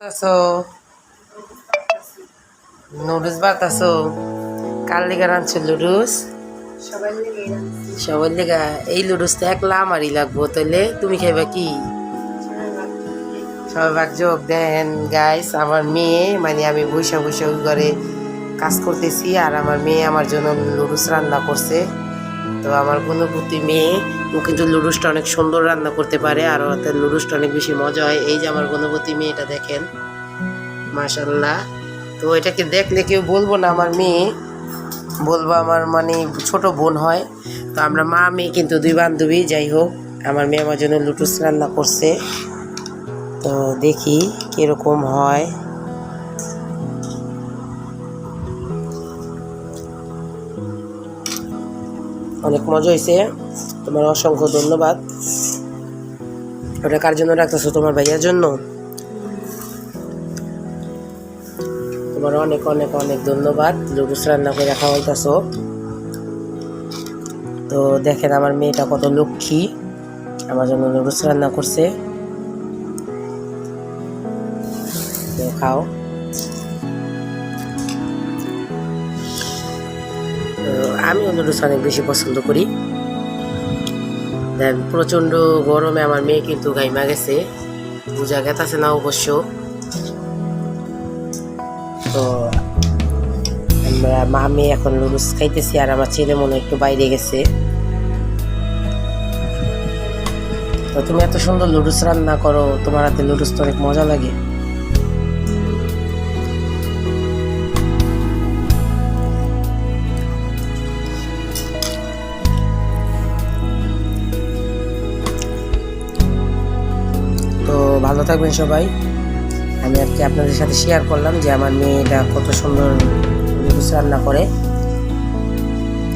আছো নুডলস ভাত আছো কার লেগে রাঁধছো লুডুস সবাই সবার লেগা? এই লুডুস তো একলা আমারই লাগবো তাহলে তুমি খাইবা কি? সবাই যোগ। দেন গাইস আমার মেয়ে মানে আমি বৈশা বৈশা ঘরে কাজ করতেছি আর আমার মেয়ে আমার জন্য লুডুস রান্না করছে। তো আমার গুণবতী মেয়ে, ও কিন্তু লুডুসটা অনেক সুন্দর রান্না করতে পারে, আর ওতে লুডুসটা অনেক বেশি মজা হয়। এই যে আমার গুণবতী মেয়েটা দেখেন। মাশাল্লাহ তো এটাকে দেখলে কেউ বলব না আমার মেয়ে, বলব আমার মানে ছোট বোন হয়। তো আমরা মা মেয়ে কিন্তু দুই বান্ধবী, যাই হোক, আমার মেয়ে আমার জন্য লুডুস রান্না করছে। তো দেখি কীরকম হয়। অনেক মজা হয়েছে তোমার অসংখ্য ধন্যবাদ। ওটা কার জন্য রাখতেছো? তোমার ভাইয়ার জন্য? তোমার অনেক অনেক অনেক ধন্যবাদ। লুডুস রান্না করে রাখা হইতেছো তো দেখেন আমার মেয়েটা কত লক্ষ্মী। আমার জন্য লুডুস রান্না করছে। খাও। আমিও নুডলস অনেক বেশি পছন্দ করি। দেন প্রচণ্ড গরমে আমার মেয়ে কিন্তু গাইমা গেছে। বোঝা গেতাছে না অবশ্য। তো, আমরা মা মেয়ে এখন নুডলস খাইতেছি আর আমার ছেলে মনে একটু বাইরে গেছে। তো তুমি এত সুন্দর লুডুস রান্না করো, তোমার হাতে লুডুস তো অনেক মজা লাগে। ভালো থাকবেন সবাই। আমি আর কি আপনাদের সাথে শেয়ার করলাম যে আমার মেয়েটা কত সুন্দর রান্না করে।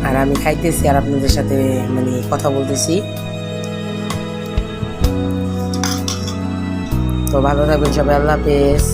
আর আমি খাইতেছি আর আপনাদের সাথে মানে কথা বলতেছি। তো ভালো থাকবেন সবাই, আল্লাহ হাফেজ।